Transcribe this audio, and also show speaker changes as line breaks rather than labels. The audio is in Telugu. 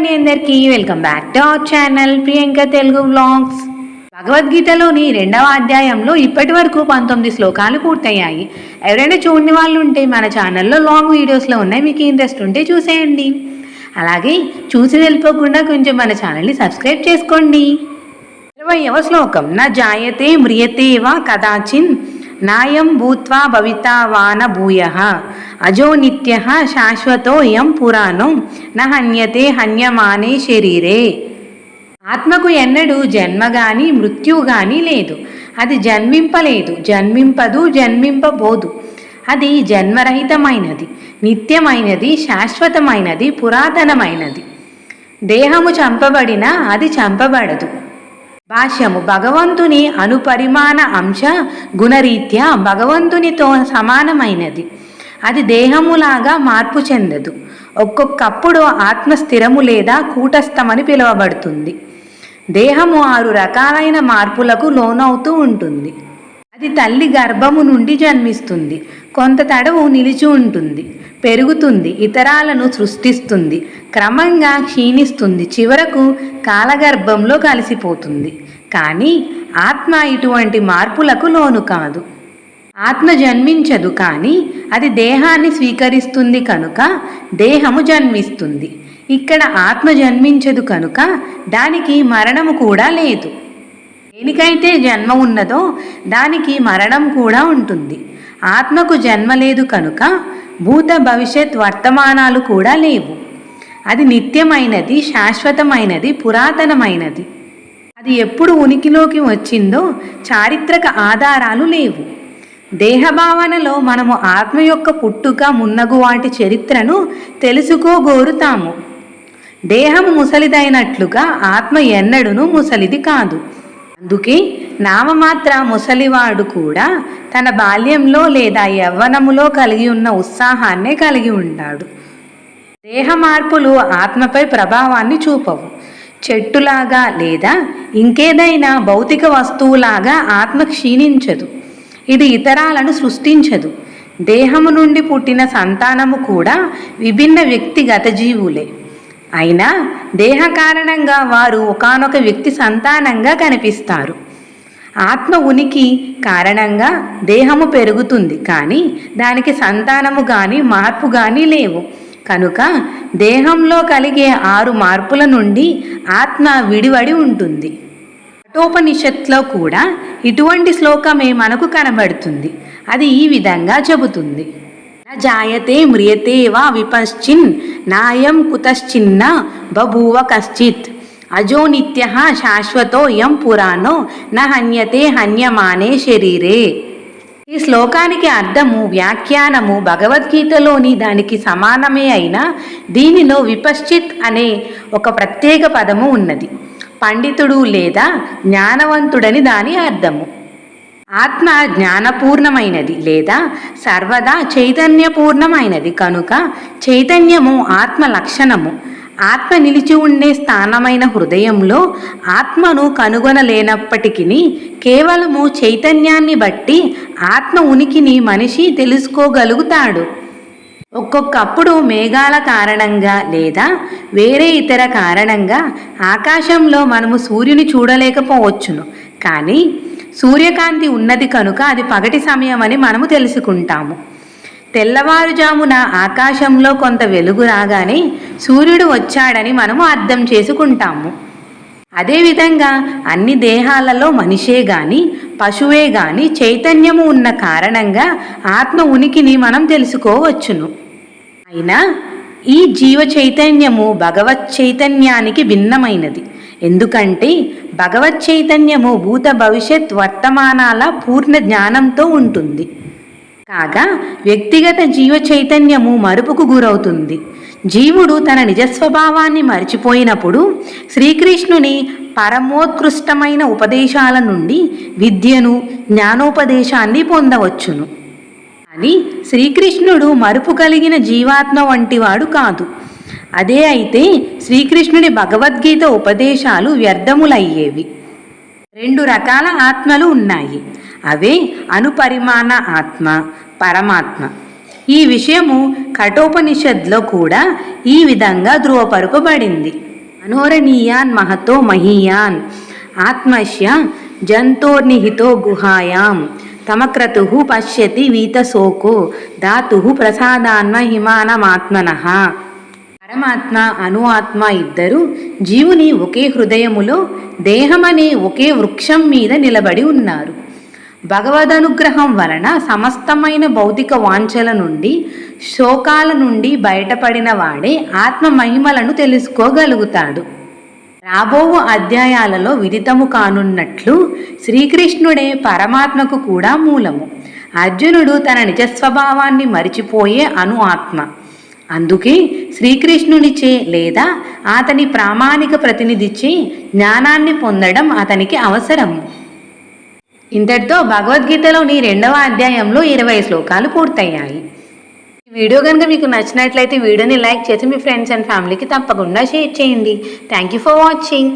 అండి అందరికీ. Welcome back to our channel Priyanka Telugu vlogs భగవద్గీతలోని రెండవ అధ్యాయంలో ఇప్పటి వరకు పంతొమ్మిది శ్లోకాలు పూర్తయ్యాయి. ఎవరైనా చూడని వాళ్ళు ఉంటే మన ఛానల్లో లాంగ్ వీడియోస్లో ఉన్నాయి. మీకు ఇంట్రెస్ట్ ఉంటే చూసేయండి. అలాగే చూసి వెళ్ళిపోకుండా కొంచెం మన ఛానల్ని సబ్స్క్రైబ్ చేసుకోండి. ఇరవయవ శ్లోకం. నా జాయతే మ్రియతే వా కదాచిన్ నాయం భూత్వా భవితా వాన భూయ. అజో నిత్య శాశ్వతోయం పురాణం. నహన్యతే హన్యమానే శరీరే. ఆత్మకు ఎన్నడూ జన్మ గాని మృత్యువు గాని లేదు. అది జన్మింపలేదు. జన్మింపదు జన్మింపబోదు. అది జన్మరహితమైనది నిత్యమైనది శాశ్వతమైనది పురాతనమైనది. దేహము చంపబడినా అది చంపబడదు. భాష్యము భగవంతుని అనుపరిమాణ అంశ గుణరీత్యా భగవంతునితో సమానమైనది. అది దేహములాగా మార్పు చెందదు. ఒక్కొక్కప్పుడు ఆత్మ స్థిరము లేదా కూటస్థమని పిలువబడుతుంది. దేహము ఆరు రకాలైన మార్పులకు లోనవుతూ ఉంటుంది. అది తల్లి గర్భము నుండి జన్మిస్తుంది. కొంత తడవు నిలిచి ఉంటుంది. పెరుగుతుంది. ఇతరాలను సృష్టిస్తుంది. క్రమంగా క్షీణిస్తుంది. చివరకు కాలగర్భంలో కలిసిపోతుంది. కానీ ఆత్మ ఇటువంటి మార్పులకు లోను కాదు. ఆత్మ జన్మించదు కానీ అది దేహాన్ని స్వీకరిస్తుంది కనుక దేహము జన్మిస్తుంది. ఇక్కడ ఆత్మ జన్మించదు కనుక దానికి మరణము కూడా లేదు. దేనికైతే జన్మ ఉన్నదో దానికి మరణం కూడా ఉంటుంది. ఆత్మకు జన్మ లేదు కనుక భూత భవిష్యత్ వర్తమానాలు కూడా లేవు. అది నిత్యమైనది శాశ్వతమైనది పురాతనమైనది. అది ఎప్పుడు ఉనికిలోకి వచ్చిందో చారిత్రక ఆధారాలు లేవు. దేహభావనలో మనము ఆత్మ యొక్క పుట్టుక మున్నగు వాటి చరిత్రను తెలుసుకోగోరుతాము. దేహము ముసలిదైనట్లుగా ఆత్మ ఎన్నడును ముసలిది కాదు. అందుకే నామమాత్ర ముసలివాడు కూడా తన బాల్యంలో లేదా యవ్వనములో కలిగి ఉన్న ఉత్సాహాన్నే కలిగి ఉంటాడు. దేహ మార్పులు ఆత్మపై ప్రభావాన్ని చూపవు. చెట్టులాగా లేదా ఇంకేదైనా భౌతిక వస్తువులాగా ఆత్మ క్షీణించదు. ఇది ఇతరాలను సృష్టించదు. దేహము నుండి పుట్టిన సంతానము కూడా విభిన్న వ్యక్తిగత జీవులే. అయినా దేహ కారణంగా వారు ఒకనొక వ్యక్తి సంతానంగా కనిపిస్తారు. ఆత్మ ఉనికి కారణంగా దేహము పెరుగుతుంది కానీ దానికి సంతానము కానీ మార్పు కానీ లేవు. కనుక దేహంలో కలిగే ఆరు మార్పుల నుండి ఆత్మ విడివడి ఉంటుంది. కఠోపనిషత్లో కూడా ఇటువంటి శ్లోకమే మనకు కనబడుతుంది? అది ఈ విధంగా చెబుతుంది. న జాయతే మ్రియతే వా విపశ్చిన్ నాయం కుతశ్చిన్న బభూవ కశ్చిత్. అజో నిత్య శాశ్వతో యం పురాణో న హన్యతే హన్యమానే శరీరే. ఈ శ్లోకానికి అర్థము వ్యాఖ్యానము భగవద్గీతలోని దానికి సమానమే అయినా దీనిలో విపశ్చిత్ అనే ఒక ప్రత్యేక పదము ఉన్నది. పండితుడు లేదా జ్ఞానవంతుడని దాని అర్థము. ఆత్మ జ్ఞానపూర్ణమైనది లేదా సర్వదా చైతన్యపూర్ణమైనది కనుక చైతన్యము ఆత్మ లక్షణము. ఆత్మ నిలిచి ఉండే స్థానమైన హృదయంలో ఆత్మను కనుగొనలేనప్పటికీ కేవలము చైతన్యాన్ని బట్టి ఆత్మ ఉనికిని మనిషి తెలుసుకోగలుగుతాడు. ఒక్కొక్కప్పుడు మేఘాల కారణంగా లేదా వేరే ఇతర కారణంగా ఆకాశంలో మనము సూర్యుని చూడలేకపోవచ్చును. కానీ సూర్యకాంతి ఉన్నది కనుక అది పగటి సమయం అని మనము తెలుసుకుంటాము. తెల్లవారుజామున ఆకాశంలో కొంత వెలుగు రాగానే సూర్యుడు వచ్చాడని మనము అర్థం చేసుకుంటాము. అదేవిధంగా అన్ని దేహాలలో మనిషే గాని పశువే గాని చైతన్యము ఉన్న కారణంగా ఆత్మ ఉనికిని మనం తెలుసుకోవచ్చును. అయినా ఈ జీవ చైతన్యము భగవత్ చైతన్యానికి భిన్నమైనది. ఎందుకంటే భగవత్ చైతన్యము భూత భవిష్యత్ వర్తమానాల పూర్ణ జ్ఞానంతో ఉంటుంది. కాగా వ్యక్తిగత జీవ చైతన్యము మరుపుకు గురవుతుంది. జీవుడు తన నిజస్వభావాన్ని మరిచిపోయినప్పుడు శ్రీకృష్ణుని పరమోత్కృష్టమైన ఉపదేశాల నుండి విద్యను జ్ఞానోపదేశాన్ని పొందవచ్చును. కానీ శ్రీకృష్ణుడు మరుపు కలిగిన జీవాత్మ వంటివాడు కాదు. అదే అయితే శ్రీకృష్ణుడి భగవద్గీత ఉపదేశాలు వ్యర్థములయ్యేవి. రెండు రకాల ఆత్మలు ఉన్నాయి. అవే అనుపరిమాణ ఆత్మ పరమాత్మ. ఈ విషయము కఠోపనిషత్లో కూడా ఈ విధంగా ధృవపరుపబడింది మనోరణీయాన్ మహతో మహీయాన్ ఆత్మశ్య జంతోర్నిహితో గుహాయాం తమక్రతు పశ్యతి వీతశోకో ధాతు ప్రసాదాన్మ హిమానమాత్మన పరమాత్మ అను ఆత్మ ఇద్దరు జీవుని ఒకే హృదయములో దేహమనే ఒకే వృక్షం మీద నిలబడి ఉన్నారు. భగవదనుగ్రహం వలన సమస్తమైన భౌతిక వాంఛల నుండి శోకాల నుండి బయటపడిన వాడే ఆత్మ మహిమలను తెలుసుకోగలుగుతాడు. రాబోవు అధ్యాయాలలో విదితము కానున్నట్లు శ్రీకృష్ణుడే పరమాత్మకు కూడా మూలము. అర్జునుడు తన నిజ స్వభావాన్ని మరిచిపోయే అను ఆత్మ. అందుకే శ్రీకృష్ణునిచే లేదా అతని ప్రామాణిక ప్రతినిధిచే జ్ఞానాన్ని పొందడం అతనికి అవసరం ఇంతటితో భగవద్గీతలోని రెండవ అధ్యాయంలో ఇరవై శ్లోకాలు పూర్తయ్యాయి. వీడియో కనుక మీకు నచ్చినట్లయితే వీడియోని లైక్ చేసి మీ ఫ్రెండ్స్ అండ్ ఫ్యామిలీకి తప్పకుండా షేర్ చేయండి. Thank you for watching